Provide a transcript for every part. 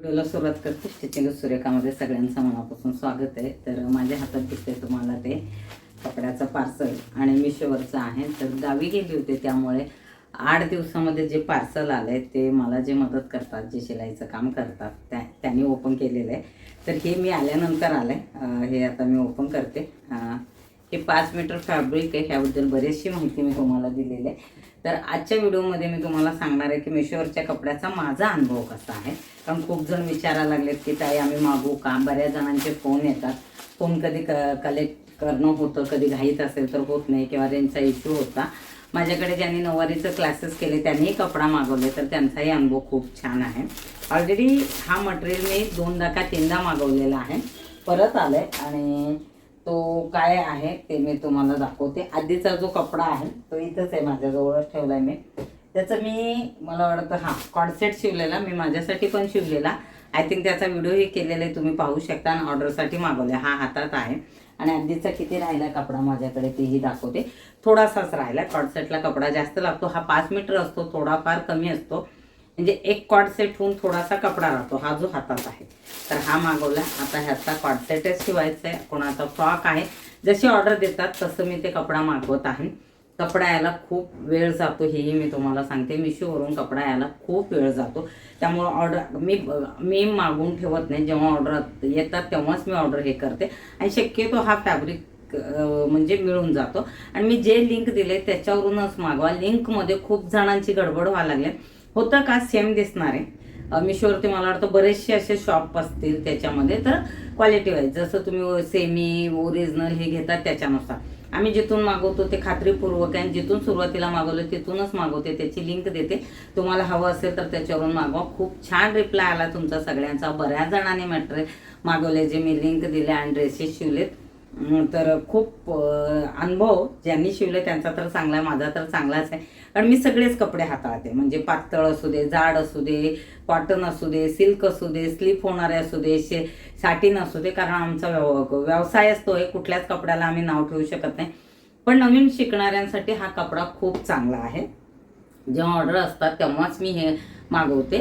व्हिडिओला सुरुवात करते. स्टिचिंग सुरेखामध्ये सगळ्यांचं मनापासून स्वागत आहे. तर माझ्या हातात दिसते तुम्हाला ते कपड्याचं पार्सल आणि मिशोवरचं आहे. तर गावी गेली होते त्यामुळे आठ दिवसामध्ये जे पार्सल आले ते मला जे मदत करतात जे शिलाईचं काम करतात त्या त्यांनी ओपन केलेलं आहे. तर हे मी आल्यानंतर आलं आहे हे आता मी ओपन करते. हे पाच मीटर फॅब्रिक आहे ह्याबद्दल बरीचशी माहिती मी तुम्हाला दिलेली आहे. तर आजच्या व्हिडिओमध्ये मी तुम्हाला सांगणार आहे की मिशोवरच्या कपड्याचा माझा अनुभव कसा आहे. कारण खूप जण विचारायला लागलेत की ताई आम्ही मागू का? बऱ्याच जणांचे फोन येतात. फोन कधी क कलेक्ट करणं होतं कधी घाईत असेल तर होत नाही किंवा रेंजचा इश्यू होता. माझ्याकडे ज्यांनी नऊवारीचं क्लासेस केले त्यांनीही कपडा मागवले तर त्यांचाही अनुभव खूप छान आहे. ऑलरेडी हा मटेरियल मी दोनदा का तीनदा मागवलेला आहे. परत आलं आहे आणि तो काय आहे ते मी तुम्हाला दाखवते. आधीचा जो कपडा आहे तो इथंच आहे माझ्याजवळच ठेवला आहे मी. त्याचं मी मला वाटतं हां कॉडसेट शिवलेला मी माझ्यासाठी पण शिवलेला. आय थिंक त्याचा व्हिडिओही केलेला आहे तुम्ही पाहू शकता आणि ऑर्डरसाठी मागवले हा हातात आहे. आणि आधीचा किती राहिला कपडा माझ्याकडे तेही दाखवते. थोडासाच राहिला. कॉडसेटला कपडा जास्त लागतो. हा पाच मीटर असतो थोडाफार कमी असतो. म्हणजे एक कॉड सेट होऊन थोडासा कपडा राहतो. हा जो हातात आहे. तर हा मागवला. आता ह्याचा कॉड सेटच शिवायचा आहे कोणाचा फ्रॉक आहे. जशी ऑर्डर देतात तसं मी ते कपडा मागवत आहे. कपडा यायला खूप वेळ जातो. हेही मी तुम्हाला सांगते. मिशोवरून कपडा यायला खूप वेळ जातो. त्यामुळं ऑर्डर मी मी मागून ठेवत नाही. जेव्हा ऑर्डर येतात तेव्हाच मी ऑर्डर हे करते. आणि शक्यतो हा फॅब्रिक म्हणजे मिळून जातो. आणि मी जे लिंक दिले त्याच्यावरूनच मागवा. लिंकमध्ये खूप जणांची गडबड व्हायला लागली. होतं का? सेम दिसणार आहे. मिशोवरती मला वाटतं बरेचसे असे शॉप असतील त्याच्यामध्ये तर क्वालिटी वाईज जसं तुम्ही सेमी ओरिजिनल हे घेतात त्याच्यानुसार. आम्ही जिथून मागवतो ते खात्रीपूर्वक आहे जिथून सुरुवातीला मागवलं तिथूनच मागवते त्याची लिंक देते. तुम्हाला हवं असेल तर त्याच्यावरून मागवा. खूप छान रिप्लाय आला तुमचा सगळ्यांचा. बऱ्याच जणांनी मटेरियल मागवले जे मी लिंक दिले आणि ड्रेसेस शिवलेत. तर खूप अनुभव ज्यांनी शिवले त्यांचा तर चांगला आहे माझा तर चांगलाच आहे. कारण मी सगळेच कपडे हाताळते. म्हणजे पातळ असू दे जाड असू दे कॉटन असू दे सिल्क असू दे स्लीप होणारे असू दे शे साटीन असू दे कारण आमचा व्यव व्यवसाय असतो आहे कुठल्याच कपड्याला आम्ही नाव ठेवू शकत नाही. पण नवीन शिकणाऱ्यांसाठी हा कपडा खूप चांगला आहे. जेव्हा ऑर्डर असतात तेव्हाच मी हे मागवते.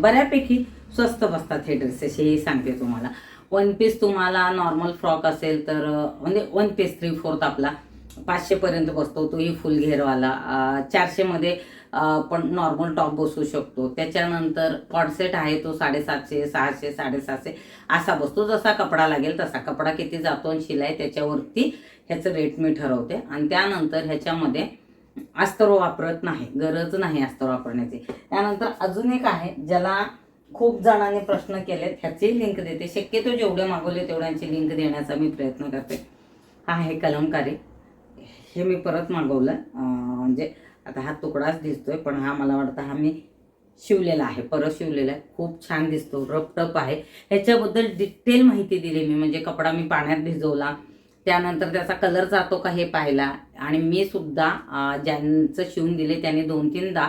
बऱ्यापैकी स्वस्त बसतात हे ड्रेसेस हेही सांगते तुम्हाला. वन पीस तुम्हाला नॉर्मल फ्रॉक असेल तर म्हणजे वन पीस थ्री फोर्थ आपला. पाचशेपर्यंत बसतो तोही फुल घेरवाला. चारशेमध्ये पण नॉर्मल टॉप बसू शकतो. त्याच्यानंतर कॉडसेट आहे तो साडेसातशे सहाशे साडेसातशे असा बसतो. जसा कपडा लागेल तसा. कपडा किती जातो आणि शिलाई त्याच्यावरती ह्याचं रेट मी ठरवते. आणि त्यानंतर ह्याच्यामध्ये अस्तर वापरत नाही. गरज नाही अस्तर वापरण्याची. त्यानंतर अजून एक आहे ज्याला खूप जणांनी प्रश्न केलेत ह्याची लिंक देते. शक्यतो जेवढे मागवले तेवढ्यांची लिंक देण्याचा मी प्रयत्न करते. हा आहे कलमकारी. हे मी परत मागवलं. म्हणजे आता हा तुकडाच दिसतोय पण हा मला वाटतं हा मी शिवलेला आहे परत शिवलेला आहे. खूप छान दिसतो रपटप आहे. ह्याच्याबद्दल डिटेल माहिती दिली मी म्हणजे कपडा मी पाण्यात भिजवला. त्यानंतर त्याचा कलर जातो का हे पाहिला. आणि मी सुद्धा ज्यांचं शिवून दिले त्याने दोन तीनदा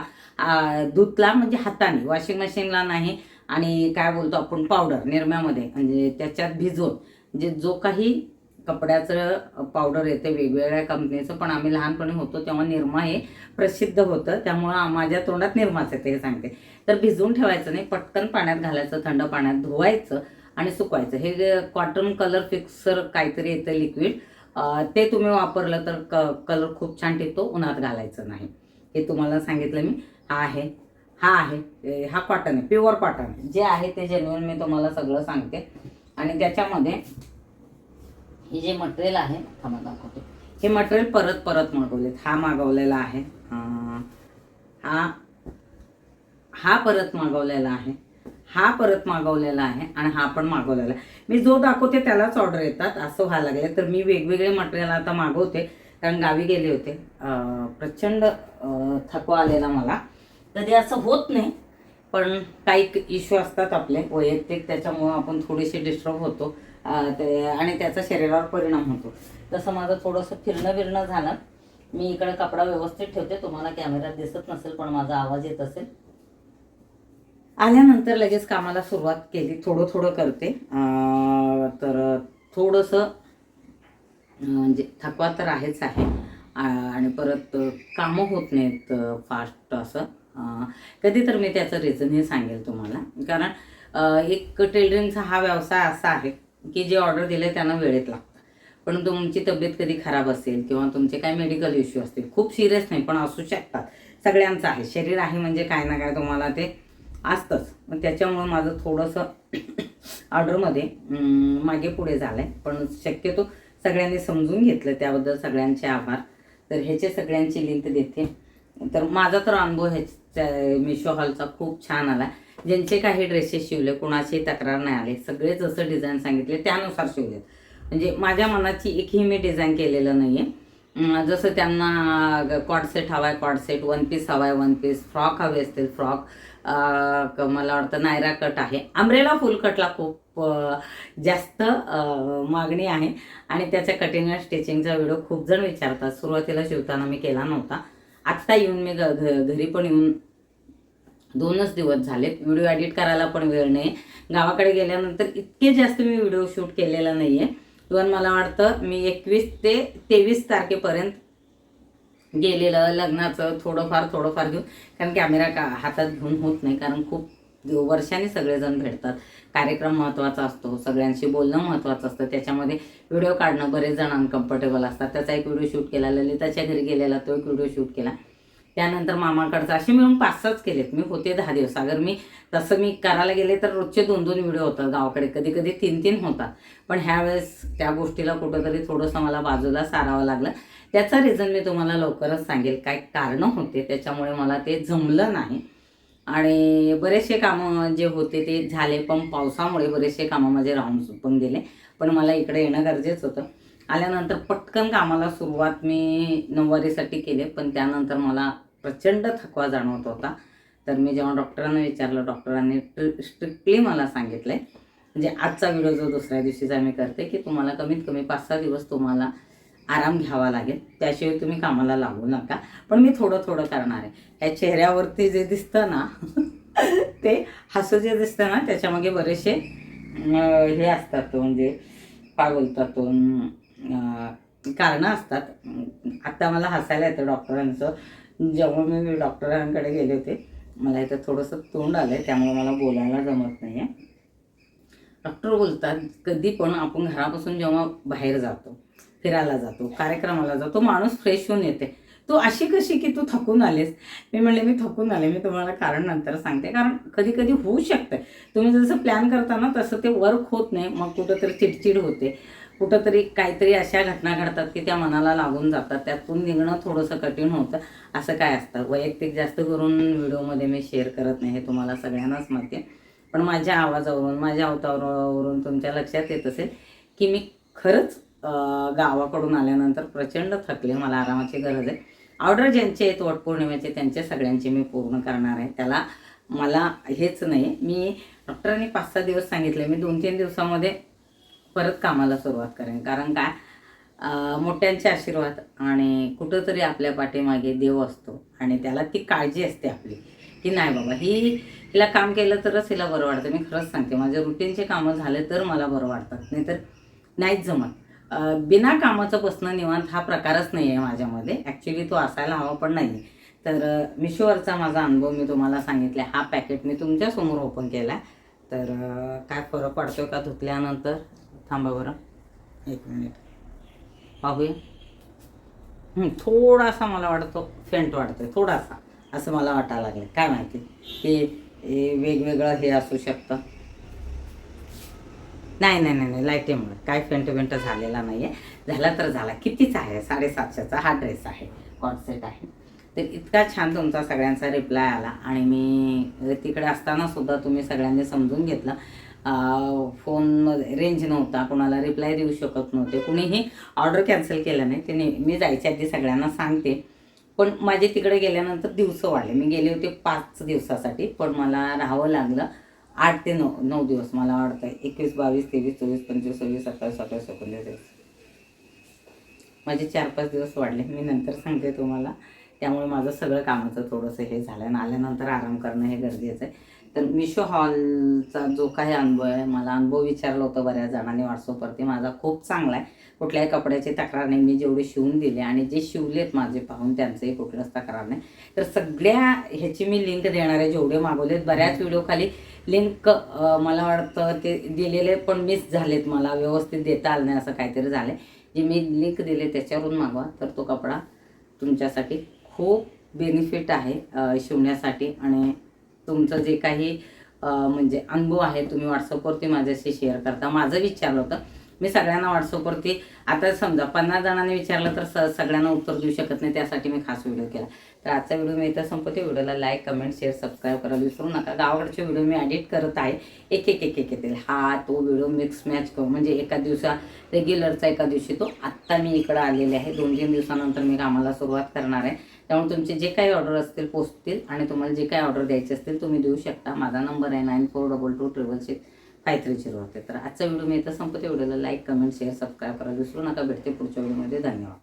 धुतला म्हणजे हाताने. वॉशिंग मशीनला नाही आणि काय बोलतो आपण पावडर निरम्यामध्ये. म्हणजे त्याच्यात भिजवून म्हणजे जो काही कपड्याचं पावडर येते वेगवेगळ्या कंपनीचं पण आम्ही लहानपणी होतो तेव्हा निरमा हे प्रसिद्ध होतं. त्यामुळं माझ्या तोंडात निरमाच येते हे सांगते. तर भिजवून ठेवायचं नाही पटकन पाण्यात घालायचं थंड पाण्यात धुवायचं आणि सुकवायचं. हे कॉटन कलर फिक्सर काहीतरी येतं लिक्विड ते तुम्ही वापरलं तर क कलर खूप छान टिकतो उन्हात घालायचं नाही. हे तुम्हाला सांगितलं मी. हा आहे. हा आहे. हा कॉटन आहे प्युअर कॉटन जे आहे ते जेन्युअन मी तुम्हाला सगळं सांगते. आणि त्याच्यामध्ये हे जे मटेरियल आहे थांबा दाखवते. हे मटेरियल परत परत मागवलेत. हा मागवलेला आहे. हा हा परत मागवलेला आहे. हा परत मागवलेला आहे आणि हा पण मागवलेला आहे. मी जो दाखवते त्यालाच ऑर्डर येतात. असं व्हायला लागले तर मी वेगवेगळे मटेरियल आता मागवते. कारण गावी गेले होते. प्रचंड थकवा आलेला मला. कधी असं होत नाही पण काही इश्यू असतात आपले वैयक्तिक त्याच्यामुळं आपण थोडीशी डिस्टर्ब होतो. ते आणि त्याचा शरीरावर परिणाम होतो. तसं माझं थोडंसं फिरणं बिरणं झालं. मी इकडे कपडा व्यवस्थित ठेवते तुम्हाला कॅमेऱ्यात दिसत नसेल पण माझा आवाज येत असेल. आल्यानंतर लगेच कामाला सुरुवात केली थोडं थोडं करते. तर थोडंसं म्हणजे थकवा तर आहेच आहे. आणि परत कामं होत नाहीत फास्ट असं. कधी तर मी त्याचं रिझन हे सांगेल तुम्हाला. कारण एक टेलरिंगचा हा व्यवसाय असा आहे की जे ऑर्डर दिले त्यांना वेळेत लागतं पण तुमची तब्येत कधी खराब असेल किंवा तुमचे काही मेडिकल इश्यू असतील खूप सिरियस नाही पण असू शकतात. सगळ्यांचं आहे. शरीर आहे म्हणजे काय ना काय तुम्हाला ते असतंच. मग त्याच्यामुळं माझं थोडंसं ऑर्डरमध्ये मागे पुढे झालं आहे पण शक्यतो सगळ्यांनी समजून घेतलं त्याबद्दल सगळ्यांचे आभार. तर ह्याचे सगळ्यांची लिंक देते. तर माझा तर अनुभव ह्याच मिशो हॉलचा खूप छान आला. ज्यांचे काही ड्रेसेस शिवले कोणाची तक्रार नाही आली. सगळे जसं डिझाईन सांगितले त्यानुसार शिवलेत म्हणजे माझ्या मनाची एकही मी डिझाईन केलेलं नाही आहे जसं त्यांना कॉड सेट हवा आहे कॉड सेट वन पीस हवा आहे वन पीस फ्रॉक हवे असतील फ्रॉक मला वाटतं नायरा कट आहे. आंब्रेला फुल कटला खूप जास्त मागणी आहे. आणि त्याच्या कटिंग आणि स्टिचिंगचा व्हिडिओ खूप जण विचारतात. सुरुवातीला शिवताना मी केला नव्हता. आत्ता येऊन मी घ- घ- घरी पण येऊन दोनच दिवस झालेत. व्हिडिओ एडिट करायला पण वेळ नाही. गावाकडे गेल्यानंतर इतके जास्त मी व्हिडिओ शूट केलेला नाही आहे इवन मला वाटतं मी एकवीस ते तेवीस तारखेपर्यंत गेलेलं लग्नाचं थोडंफार थोडंफार घेऊन. कारण कॅमेरा का हातात घेऊन होत नाही. कारण खूप वर्षाने सगळेजण भेटतात. कार्यक्रम महत्त्वाचा असतो सगळ्यांशी बोलणं महत्त्वाचं असतं. त्याच्यामध्ये व्हिडिओ काढणं बरेच जण अनकम्फर्टेबल असतात. त्याचा एक व्हिडिओ शूट केला ललिताच्या घरी गेलेला तो एक व्हिडिओ शूट केला. त्यानंतर मामाकडचा असे मिळून पाच सहाच केलेत. मी होते दहा दिवस. अगर मी तसं मी करायला गेले तर रोजचे दोन दोन व्हिडिओ होतात गावाकडे. कधी कधी तीन तीन होतात. पण ह्यावेळेस त्या गोष्टीला कुठंतरी थोडंसं मला बाजूला सारावं लागलं. त्याचा रिझन मी तुम्हाला लवकरच सांगेल. काय कारणं होते त्याच्यामुळे मला ते जमलं नाही. आणि बरेचसे कामं जे होते ते झाले पण पावसामुळे बरेचसे कामं माझे राहून पण गेले. पण मला इकडे येणं गरजेचं होतं. आल्यानंतर पटकन कामाला सुरुवात मी नऊवारीसाठी केले पण त्यानंतर मला प्रचंड थकवा जाणवत होता. तर मी जेव्हा डॉक्टरांना विचारलं डॉक्टरांनी स्ट्रिक्टली मला सांगितलं आहे म्हणजे आजचा व्हिडिओ जो दुसऱ्या दिवशीचा मी करते की तुम्हाला कमीत कमी पाच सहा दिवस तुम्हाला आराम घ्यावा लागेल. त्याशिवाय तुम्ही कामाला लागू नका. पण मी थोडं थोडं करणार आहे. ह्या चेहऱ्यावरती जे दिसतं ना ते हसू जे दिसतं ना त्याच्यामागे बरेचसे हे असतात म्हणजे काय बोलतात कारणं असतात. आत्ता मला हसायला येतं डॉक्टरांचं. जेव्हा मी डॉक्टरांकडे गेले होते मला इथं थोडंसं तोंड आलं आहे त्यामुळे मला बोलायला जमत नाही आहे डॉक्टर बोलतात कधी पण आपण घरापासून जेव्हा बाहेर जातो फिरायला जातो कार्यक्रमाला जातो माणूस फ्रेश होऊन येते. तू अशी कशी की तू थकून आलीस? मी म्हणले मी थकून आले मी तुम्हाला कारण नंतर सांगते. कारण कधी कधी होऊ शकतं. तुम्ही जसं प्लॅन करता ना तसं ते वर्क होत नाही. मग कुठंतरी चिडचिड होते. कुठंतरी काहीतरी अशा घटना घडतात की त्या मनाला लागून जातात. त्यातून निघणं थोडंसं कठीण होतं. असं काय असतं? वैयक्तिक जास्त करून व्हिडिओमध्ये मी शेअर करत नाही हे तुम्हाला सगळ्यांनाच माहिती आहे. पण माझ्या आवाजावरून माझ्या अवतारावरून तुमच्या लक्षात येत असेल की मी खरंच गावाकडून आल्यानंतर प्रचंड थकले. मला आरामाची गरज आहे. ऑर्डर ज्यांचे आहेत वटपौर्णिमेचे त्यांचे सगळ्यांचे मी पूर्ण करणार आहे. त्याला मला हेच नाही मी डॉक्टरांनी पाच सहा दिवस सांगितले मी दोन तीन दिवसामध्ये परत कामाला सुरुवात करेन. कारण काय? मोठ्यांचे आशीर्वाद आणि कुठंतरी आपल्या पाठीमागे देव असतो आणि त्याला ती काळजी असते आपली. की नाही बाबा ही हिला काम केलं तरच हिला बरं वाटतं. मी खरंच सांगते माझे रुटीनचे कामं झाले तर मला बरं वाटतात. नाहीतर नाहीच जमत. बिना कामाचं बसणं निवांत हा प्रकारच नाही आहे माझ्यामध्ये. ॲक्च्युली तो असायला हवा पण नाही आहे तर मिशोवरचा माझा अनुभव मी तुम्हाला सांगितला हा पॅकेट मी तुमच्यासमोर ओपन केला तर काय फरक पडतो का धुतल्यानंतर? थांबा बरं. एक मिनिट पाहूया. थोडासा मला वाटतो फेंट वाटतो थोडासा. असं मला वाटायला लागलं काय माहिती? की वेगवेगळं हे असू शकतं. नाही नाही नाही नाही लाईटीमुळे काय फेंट फेंट झालेला नाही आहे झाला तर झाला. कितीचा आहे? साडेसातशेचा हा ड्रेस आहे. कॉटसेट आहे. तर इतका छान तुमचा सगळ्यांचा रिप्लाय आला. आणि मी तिकडे असताना सुद्धा तुम्ही सगळ्यांनी समजून घेतलं. फोनमध्ये रेंज नव्हता. कोणाला रिप्लाय देऊ शकत नव्हते. कुणीही ऑर्डर कॅन्सल केलं नाही. ते नाही मी जायच्या आधी सगळ्यांना सांगते. पण माझे तिकडे गेल्यानंतर दिवस वाढले. मी गेले होते पाच दिवसासाठी. पण मला राहावं लागलं. आठ ते नऊ नऊ दिवस मला वाटतं एकवीस बावीस तेवीस चोवीस पंचवीस सव्वीस सत्तावीस अठ्ठावीस एकोणतीस माझे चार पाच दिवस वाढले. मी नंतर सांगते तुम्हाला. त्यामुळे माझं सगळं कामाचं थोडंसं हे झालं आणि आल्यानंतर आराम करणं हे गरजेचं आहे. तर मिशो हॉलचा जो काही अनुभव आहे मला अनुभव विचारला होता बऱ्याच जणांनी व्हॉट्सअपवरती माझा खूप चांगला आहे. कुठल्याही कपड्याची तक्रार नाही. मी जेवढे शिवून दिले आणि जे शिवलेत माझे पाहून त्यांचंही कुठलंच तक्रार नाही. तर सगळ्या ह्याची मी लिंक देणार आहे. जेवढे मागवलेत बऱ्याच व्हिडिओ खाली लिंक मला वाटतं ते दिलेले पण मिस झालेत मला. व्यवस्थित देता आलं नाही असं काहीतरी झालं जे मी लिंक दिले त्याच्यावरून मागवा. तर तो कपडा तुमच्यासाठी खूप बेनिफिट आहे शिवण्यासाठी. आणि तुमचं जे काही म्हणजे अनुभव आहे तुम्ही व्हॉट्सअपवरती माझ्याशी शेअर करता. माझं विचारलं होतं मी सगळ्यांना व्हॉट्सअपवरती आता समजा पन्नास जणांनी विचारलं तर स सगळ्यांना उत्तर देऊ शकत नाही त्यासाठी मी खास व्हिडिओ केला. तर आजचा व्हिडिओ मी इथं संपवते. व्हिडिओला लाईक कमेंट शेअर सबस्क्राईब करायला विसरू नका. गावाकडचे व्हिडिओ मी एडिट करत आहे. एक एक एक एक येतील हा तो व्हिडिओ मिक्स मॅच करू. म्हणजे एका दिवसा रेग्युलरचा एका दिवशी तो आत्ता मी इकडं आलेले आहे. दोन तीन दिवसानंतर मी कामाला सुरुवात करणार आहे. त्यामुळे तुमचे जे काही ऑर्डर असतील पोचतील आणि तुम्हाला जे काही ऑर्डर द्यायचे असतील तुम्ही देऊ शकता. माझा नंबर आहे nine four double two triple six five three zero होते तर आजचा व्हिडिओ मी इथं संपत व्हिडिओला लाईक कमेंट शेअर सबस्क्राईब करा. विसरू नका. भेटते पुढच्या व्हिडिओमध्ये. धन्यवाद.